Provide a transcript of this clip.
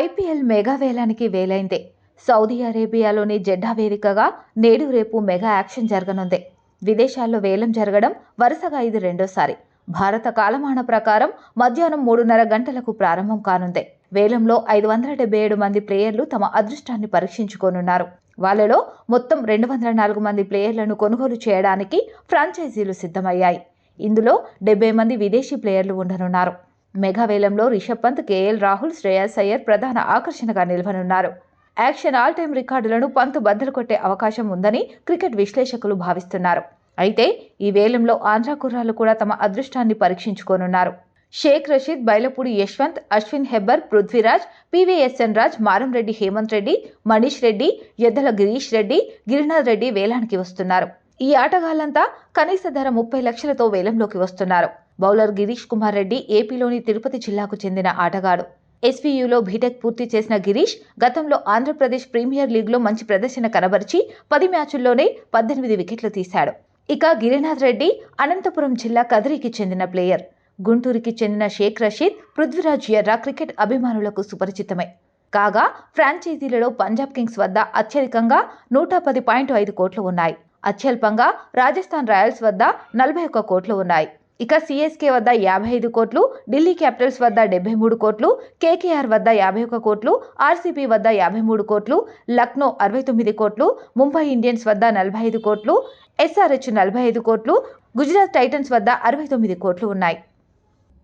IPL mega వేలానికి వేలైంది. Saudi అరేబియాలోని జెడ్డా వేదికగా నేడు రేపు మెగా యాక్షన్ జరగనుంది. విదేశాల్లో వేలం జరగడం వరుసగా ఇది రెండోసారి. భారత కాలమాన ప్రకారం మధ్యాహ్నం మూడున్నర గంటలకు ప్రారంభం కానుంది. వేలంలో ఐదు వందల డెబ్బై ఏడు మంది ప్లేయర్లు తమ అదృష్టాన్ని పరీక్షించుకోనున్నారు. వాళ్ళలో మొత్తం రెండు వందల నాలుగు మంది ప్లేయర్లను కొనుగోలు చేయడానికి ఫ్రాంచైజీలు సిద్ధమయ్యాయి. ఇందులో డెబ్బై మంది విదేశీ ప్లేయర్లు ఉండనున్నారు. మెగా వేలంలో రిషబ్ పంత్ కేఎల్ రాహుల్ శ్రేయస్ అయ్యర్ ప్రధాన ఆకర్షణగా నిలవనున్నారు. యాక్షన్ ఆల్ టైం రికార్డులను పంత్ బద్దలు కొట్టే అవకాశం ఉందని క్రికెట్ విశ్లేషకులు భావిస్తున్నారు. అయితే ఈ వేలంలో ఆంధ్ర కుర్రాలు కూడా తమ అదృష్టాన్ని పరీక్షించుకోనున్నారు. షేక్ రషీద్ బైలపూడి యశ్వంత్ అశ్విన్ హెబ్బర్ పృథ్వీరాజ్ పివిఎస్ఎన్ రాజ్ మారంరెడ్డి హేమంత్ రెడ్డి మనీష్ రెడ్డి ఎద్దల గిరీష్ రెడ్డి గిరినాథ్ రెడ్డి వేలానికి వస్తున్నారు. ఈ ఆటగాళ్ళంతా కనీస ధర ముప్పై లక్షలతో వేలంలోకి వస్తున్నారు. బౌలర్ గిరీష్ కుమార్ రెడ్డి ఏపీలోని తిరుపతి జిల్లాకు చెందిన ఆటగాడు. ఎస్వీయూలో బీటెక్ పూర్తి చేసిన గిరీష్ గతంలో ఆంధ్రప్రదేశ్ ప్రీమియర్ లీగ్లో మంచి ప్రదర్శన కనబరిచి పది మ్యాచుల్లోనే పద్దెనిమిది వికెట్లు తీశాడు. ఇక గిరినాథ్ రెడ్డి అనంతపురం జిల్లా కదిరికి చెందిన ప్లేయర్. గుంటూరుకి చెందిన షేక్ రషీద్ పృథ్వీరాజ్ ఎర్రా క్రికెట్ అభిమానులకు సుపరిచితమే. కాగా ఫ్రాంచైజీలలో పంజాబ్ కింగ్స్ వద్ద అత్యధికంగా నూట పది పాయింట్ ఐదు కోట్లు ఉన్నాయి. అత్యల్పంగా రాజస్థాన్ రాయల్స్ వద్ద నలభై ఒక్క కోట్లు ఉన్నాయి. ఇక సిఎస్కే వద్ద యాభై ఐదు కోట్లు ఢిల్లీ క్యాపిటల్స్ వద్ద డెబ్బై మూడు కోట్లు కేకేఆర్ వద్ద యాభై ఒక కోట్లు ఆర్సీబీ వద్ద యాభై మూడు కోట్లు లక్నో అరవై తొమ్మిది కోట్లు ముంబై ఇండియన్స్ వద్ద నలభై ఐదు కోట్లు ఎస్ఆర్హెచ్ నలభై ఐదు కోట్లు గుజరాత్ టైటన్స్ వద్ద అరవై తొమ్మిది కోట్లు ఉన్నాయి.